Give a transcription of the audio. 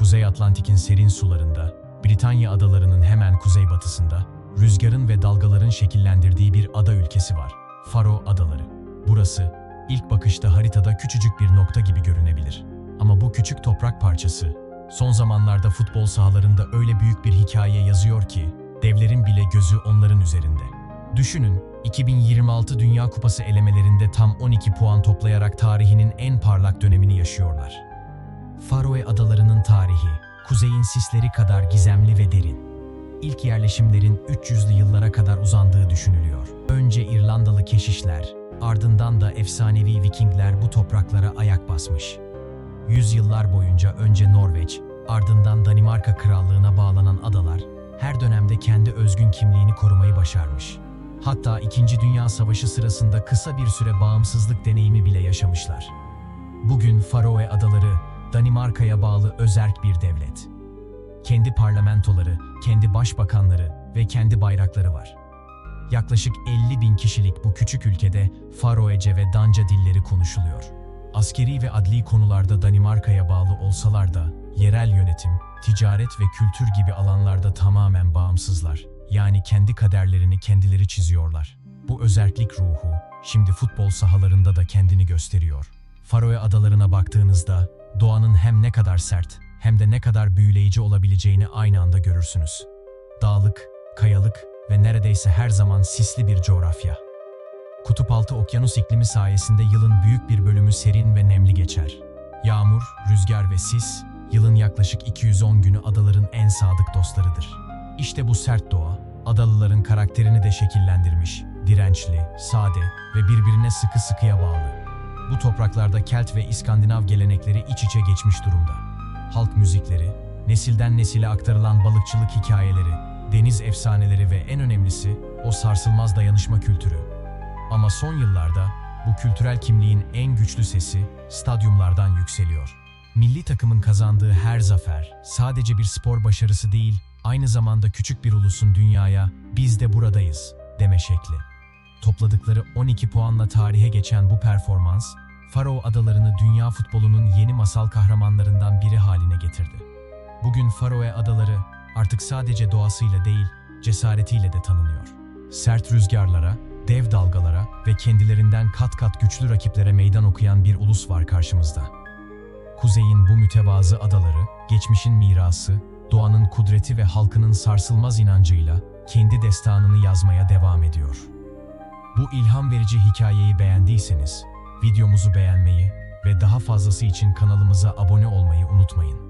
Kuzey Atlantik'in serin sularında, Britanya adalarının hemen kuzeybatısında, rüzgarın ve dalgaların şekillendirdiği bir ada ülkesi var. Faro Adaları. Burası, ilk bakışta haritada küçücük bir nokta gibi görünebilir. Ama bu küçük toprak parçası, son zamanlarda futbol sahalarında öyle büyük bir hikaye yazıyor ki, devlerin bile gözü onların üzerinde. Düşünün, 2026 Dünya Kupası elemelerinde tam 12 puan toplayarak tarihinin en parlak dönemini yaşıyorlar. Faroe Adaları'nın tarihi, kuzeyin sisleri kadar gizemli ve derin. İlk yerleşimlerin 300'lü yıllara kadar uzandığı düşünülüyor. Önce İrlandalı keşişler, ardından da efsanevi Vikingler bu topraklara ayak basmış. Yüzyıllar boyunca önce Norveç, ardından Danimarka Krallığına bağlanan adalar, her dönemde kendi özgün kimliğini korumayı başarmış. Hatta İkinci Dünya Savaşı sırasında kısa bir süre bağımsızlık deneyimi bile yaşamışlar. Bugün Faroe Adaları, Danimarka'ya bağlı özerk bir devlet. Kendi parlamentoları, kendi başbakanları ve kendi bayrakları var. Yaklaşık 50 bin kişilik bu küçük ülkede Faroece ve Danca dilleri konuşuluyor. Askeri ve adli konularda Danimarka'ya bağlı olsalar da yerel yönetim, ticaret ve kültür gibi alanlarda tamamen bağımsızlar. Yani kendi kaderlerini kendileri çiziyorlar. Bu özerklik ruhu şimdi futbol sahalarında da kendini gösteriyor. Faroe adalarına baktığınızda doğanın hem ne kadar sert hem de ne kadar büyüleyici olabileceğini aynı anda görürsünüz. Dağlık, kayalık ve neredeyse her zaman sisli bir coğrafya. Kutupaltı okyanus iklimi sayesinde yılın büyük bir bölümü serin ve nemli geçer. Yağmur, rüzgar ve sis, yılın yaklaşık 210 günü adaların en sadık dostlarıdır. İşte bu sert doğa, adalıların karakterini de şekillendirmiş, dirençli, sade ve birbirine sıkı sıkıya bağlı. Bu topraklarda Kelt ve İskandinav gelenekleri iç içe geçmiş durumda. Halk müzikleri, nesilden nesile aktarılan balıkçılık hikayeleri, deniz efsaneleri ve en önemlisi o sarsılmaz dayanışma kültürü. Ama son yıllarda bu kültürel kimliğin en güçlü sesi stadyumlardan yükseliyor. Milli takımın kazandığı her zafer sadece bir spor başarısı değil, aynı zamanda küçük bir ulusun dünyaya "biz de buradayız" deme şekli. Topladıkları 12 puanla tarihe geçen bu performans, Faroe Adalarını dünya futbolunun yeni masal kahramanlarından biri haline getirdi. Bugün Faroe Adaları artık sadece doğasıyla değil, cesaretiyle de tanınıyor. Sert rüzgarlara, dev dalgalara ve kendilerinden kat kat güçlü rakiplere meydan okuyan bir ulus var karşımızda. Kuzeyin bu mütevazı adaları, geçmişin mirası, doğanın kudreti ve halkının sarsılmaz inancıyla kendi destanını yazmaya devam ediyor. Bu ilham verici hikayeyi beğendiyseniz videomuzu beğenmeyi ve daha fazlası için kanalımıza abone olmayı unutmayın.